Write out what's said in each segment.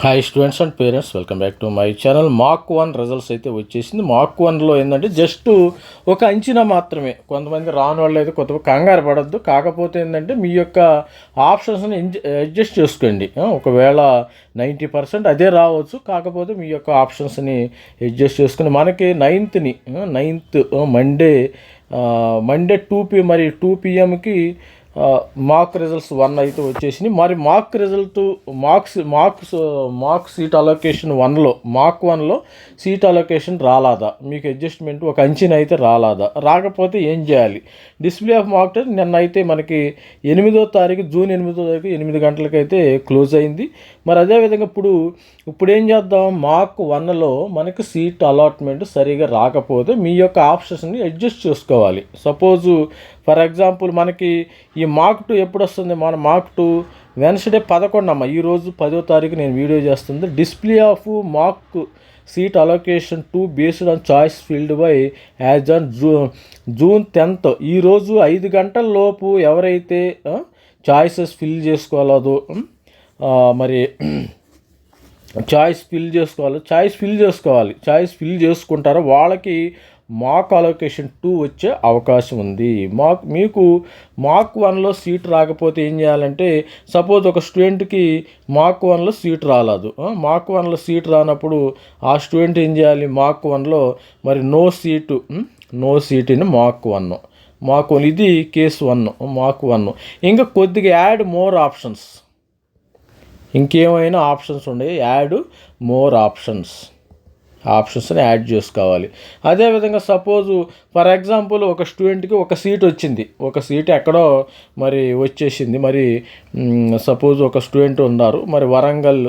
Hi students and parents welcome back to my channel mock one results అయితే వచ్చేసింది. మాక్ వన్లో ఏంటంటే జస్ట్ ఒక అంచనా మాత్రమే. కొంతమంది రాని వాళ్ళు అయితే కొత్త కంగారు పడద్దు. కాకపోతే ఏంటంటే మీ యొక్క ఆప్షన్స్ని అడ్జస్ట్ చేసుకోండి. ఒకవేళ నైంటీ పర్సెంట్ అదే రావచ్చు. కాకపోతే మీ యొక్క ఆప్షన్స్ని అడ్జస్ట్ చేసుకుని మనకి నైన్త్ని ninth Monday Monday two P మరి టూ పిఎంకి మాక్ రిజల్ట్స్ వన్ అయితే వచ్చేసింది మరి mock result marks marks mock seat allocation వన్లో మార్క్ వన్లో సీట్ అలొకేషన్ రాలాదా? మీకు అడ్జస్ట్మెంట్ ఒక అంచిన అయితే రాలాదా? రాకపోతే ఏం చేయాలి? డిస్ప్లే ఆఫ్ మార్క్ టెస్ట్ నిన్న అయితే మనకి ఎనిమిదో తారీఖు జూన్ ఎనిమిదో తారీఖు ఎనిమిది గంటలకైతే క్లోజ్ అయింది. మరి అదేవిధంగా ఇప్పుడు ఇప్పుడు ఏం చేద్దాం? మార్క్ వన్లో మనకి సీట్ అలాట్మెంట్ సరిగా రాకపోతే మీ యొక్క ఆప్షన్స్ని అడ్జస్ట్ చేసుకోవాలి. సపోజు ఫర్ ఎగ్జాంపుల్ మనకి ఈ ఈ మార్క్ టూ ఎప్పుడు వస్తుంది మన మార్క్ టూ వెన్స్డే పదకొండు అమ్మ ఈరోజు పదో తారీఖు నేను వీడియో చేస్తుంది. Display of mock seat allocation two based on choice filled by as on zoo June tenth ఈరోజు ఐదు గంటల లోపు ఎవరైతే చాయిసెస్ ఫిల్ చేసుకోవాలో మరి చాయిస్ ఫిల్ చేసుకోవాలి చాయిస్ ఫిల్ చేసుకోవాలి. చాయిస్ ఫిల్ చేసుకుంటారో వాళ్ళకి మాక్ అలొకేషన్ టూ వచ్చే అవకాశం ఉంది. మాక్ మీకు మాక్ వన్లో సీట్ రాకపోతే ఏం చేయాలంటే సపోజ్ ఒక స్టూడెంట్కి మాక్ వన్లో సీట్ రాలేదు. మాక్ వన్లో సీట్ రానప్పుడు ఆ స్టూడెంట్ ఏం చేయాలి? మాక్ వన్లో మరి no seat no seat in mock one. Mock one ఇది కేసు వన్ మాక్ వన్. ఇంకా కొద్దిగా యాడ్ మోర్ ఆప్షన్స్. ఇంకేమైనా ఆప్షన్స్ ఉన్నాయి యాడ్ మోర్ ఆప్షన్స్. ఆప్షన్స్ని యాడ్ చేసుకోవాలి. అదేవిధంగా సపోజు ఫర్ ఎగ్జాంపుల్ ఒక స్టూడెంట్కి ఒక సీట్ వచ్చింది. ఒక సీట్ ఎక్కడో మరి వచ్చేసింది. మరి సపోజ్ ఒక స్టూడెంట్ ఉన్నారు. మరి వరంగల్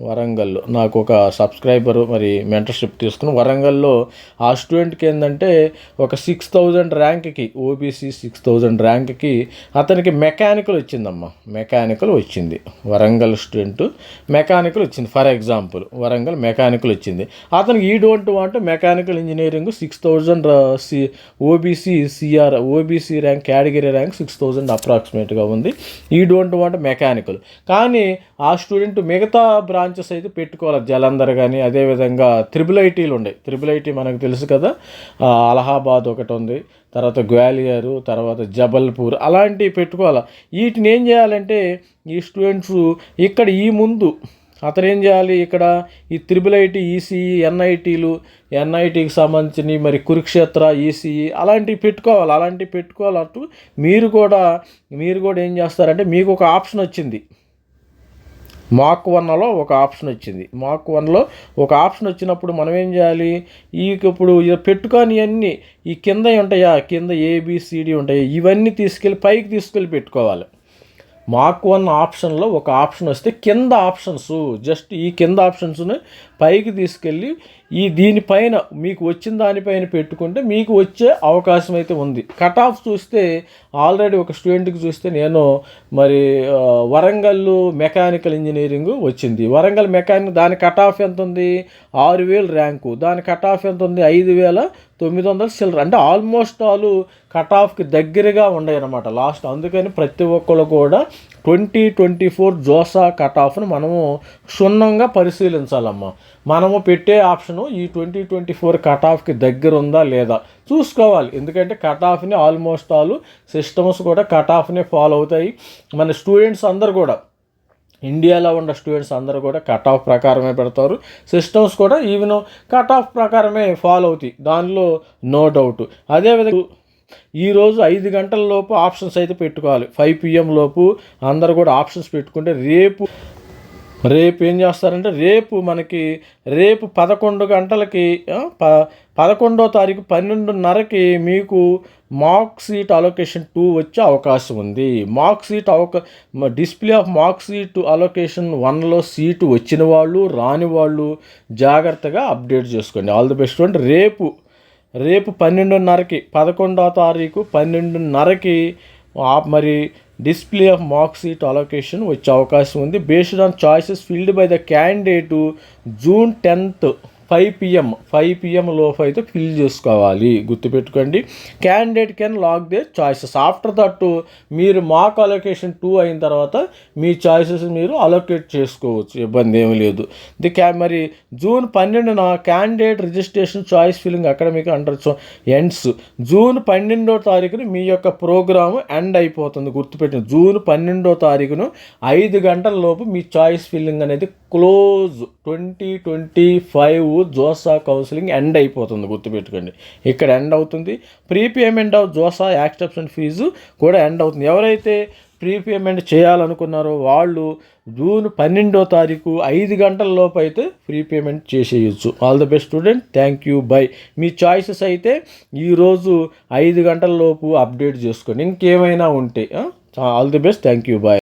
వరంగల్ నాకు ఒక సబ్స్క్రైబర్ మరి మెంటర్షిప్ తీసుకుని వరంగల్లో ఆ స్టూడెంట్కి ఏంటంటే ఒక సిక్స్ థౌజండ్ ర్యాంక్కి ఓబీసీ సిక్స్ థౌజండ్ ర్యాంక్కి అతనికి మెకానికల్ వచ్చిందమ్మా. మెకానికల్ వచ్చింది. వరంగల్ స్టూడెంట్ మెకానికల్ వచ్చింది. ఫర్ ఎగ్జాంపుల్ వరంగల్ మెకానికల్ వచ్చింది. అతనికి ఈ don't want mechanical engineering six thousand C OBC CR OBC rank category rank six thousand అప్రాక్సిమేట్గా ఉంది. ఈ డోంట్ వాంట్ మెకానికల్ కానీ ఆ స్టూడెంట్ మిగతా బ్రాంచెస్ అయితే పెట్టుకోవాలి. జలంధర్ కానీ అదేవిధంగా త్రిబుల్ ఐటీలు ఉన్నాయి త్రిబుల్ ఐటీ మనకు తెలుసు కదా. అలహాబాద్ ఒకటి ఉంది. తర్వాత గ్వాలియరు తర్వాత జబల్పూర్ అలాంటివి పెట్టుకోవాలి. వీటిని ఏం చేయాలంటే ఈ స్టూడెంట్స్ ఇక్కడ ఈ ముందు అతను ఏం చేయాలి? ఇక్కడ ఈ త్రిబుల్ ఐటీ ఈసీఈ ఎన్ఐటీలు ఎన్ఐటీకి సంబంధించిన మరి కురుక్షేత్ర ఈసీఈ అలాంటివి పెట్టుకోవాలి అలాంటివి పెట్టుకోవాలంటూ మీరు కూడా మీరు కూడా ఏం చేస్తారంటే మీకు ఒక ఆప్షన్ వచ్చింది. మాక్ వన్లో ఒక ఆప్షన్ వచ్చింది. మాక్ వన్లో ఒక ఆప్షన్ వచ్చినప్పుడు మనం ఏం చేయాలి? ఈ ఇప్పుడు పెట్టుకొని అన్నీ ఈ కింద ఉంటాయా? కింద ఏబిసిడి ఉంటాయి? ఇవన్నీ తీసుకెళ్ళి పైకి తీసుకెళ్ళి పెట్టుకోవాలి. మార్క్ వన్ ఆప్షన్లో ఒక ఆప్షన్ వస్తే కింద ఆప్షన్స్ జస్ట్ ఈ కింద ఆప్షన్స్ని పైకి తీసుకెళ్ళి ఈ దీనిపైన మీకు వచ్చిన దానిపైన పెట్టుకుంటే మీకు వచ్చే అవకాశం అయితే ఉంది. కట్ ఆఫ్ చూస్తే ఆల్రెడీ ఒక స్టూడెంట్కి చూస్తే నేను మరి ఆ, వరంగల్ మెకానికల్ ఇంజనీరింగ్ వచ్చింది. వరంగల్ మెకానిక్ దాని కట్ ఆఫ్ ఎంత ఉంది? ఆరు వేలు ర్యాంకు దాని కట్ ఆఫ్ ఎంత ఉంది? ఐదు వేల తొమ్మిది వందల సిల్లర్ అంటే ఆల్మోస్ట్ ఆల్ కట్ ఆఫ్కి దగ్గరగా ఉన్నాయి అన్నమాట. లాస్ట్ అందుకని ప్రతి ఒక్కరు కూడా twenty twenty four JoSAA cut ఆఫ్ను మనము క్షుణ్ణంగా పరిశీలించాలమ్మా. మనము పెట్టే ఆప్షను ఈ ట్వంటీ ట్వంటీ ఫోర్ కట్ ఆఫ్కి దగ్గర ఉందా లేదా? చూసుకోవాలి. ఎందుకంటే కట్ ఆఫ్ని ఆల్మోస్ట్ ఆల్ సిస్టమ్స్ కూడా కట్ ఆఫ్నే ఫాలో అవుతాయి. మన స్టూడెంట్స్ అందరు కూడా ఇండియాలో ఉన్న స్టూడెంట్స్ అందరూ కూడా కట్ ఆఫ్ ప్రకారమే పెడతారు. సిస్టమ్స్ కూడా ఈవెన్ కట్ ఆఫ్ ప్రకారమే ఫాలో అవుతాయి. దానిలో నో డౌట్. అదేవిధంగా ఈరోజు ఐదు గంటల లోపు ఆప్షన్స్ అయితే పెట్టుకోవాలి. ఫైవ్ పిఎం లోపు అందరు కూడా ఆప్షన్స్ పెట్టుకుంటే రేపు రేపు ఏం చేస్తారంటే రేపు మనకి రేపు పదకొండు గంటలకి ప పదకొండో తారీఖు పన్నెండున్నరకి మీకు మార్క్ సీట్ అలొకేషన్ టూ వచ్చే అవకాశం ఉంది. Mock seat అవక display of mock seat allocation వన్లో సీటు వచ్చిన వాళ్ళు రాని వాళ్ళు జాగ్రత్తగా అప్డేట్ చేసుకోండి. ఆల్ ది బెస్ట్ అంటే రేపు రేపు పన్నెండున్నరకి పదకొండవ తారీఖు పన్నెండున్నరకి ఆ- మరి display of mock seat allocation వచ్చే అవకాశం ఉంది. Based on choices filled by the candidate June tenth. Five PM five PM లోపు అయితే ఫిల్ చేసుకోవాలి. గుర్తుపెట్టుకోండి. Candidate can lock the choices after that మీరు మాక్ అలొకేషన్ టూ అయిన తర్వాత మీ చాయిసెస్ మీరు అలొకేట్ చేసుకోవచ్చు. ఇబ్బంది ఏమీ లేదు. ది క్యా మరి జూన్ పన్నెండున candidate registration choice filling academic under ends June పన్నెండో తారీఖున మీ యొక్క ప్రోగ్రాము ఎండ్ అయిపోతుంది. గుర్తుపెట్టిన జూన్ పన్నెండో తారీఖును ఐదు గంటల లోపు మీ చాయిస్ ఫిల్లింగ్ అనేది close twenty twenty five JoSAA counselling end అయిపోతుంది గుర్తుపెట్టుకోండి. ఇక్కడ ఎండ్ అవుతుంది. Prepayment of JoSAA acceptance fee కూడా ఎండ్ అవుతుంది. ఎవరైతే ప్రీపేమెంట్ చేయాలనుకున్నారో వాళ్ళు జూన్ పన్నెండో తారీఖు ఐదు గంటల లోపు అయితే ప్రీపేమెంట్ చేసేయచ్చు. All the best student thank you bye me choices అయితే ఈరోజు ఐదు గంటల లోపు అప్డేట్ చేసుకోండి. ఇంకేమైనా ఉంటే all the best thank you bye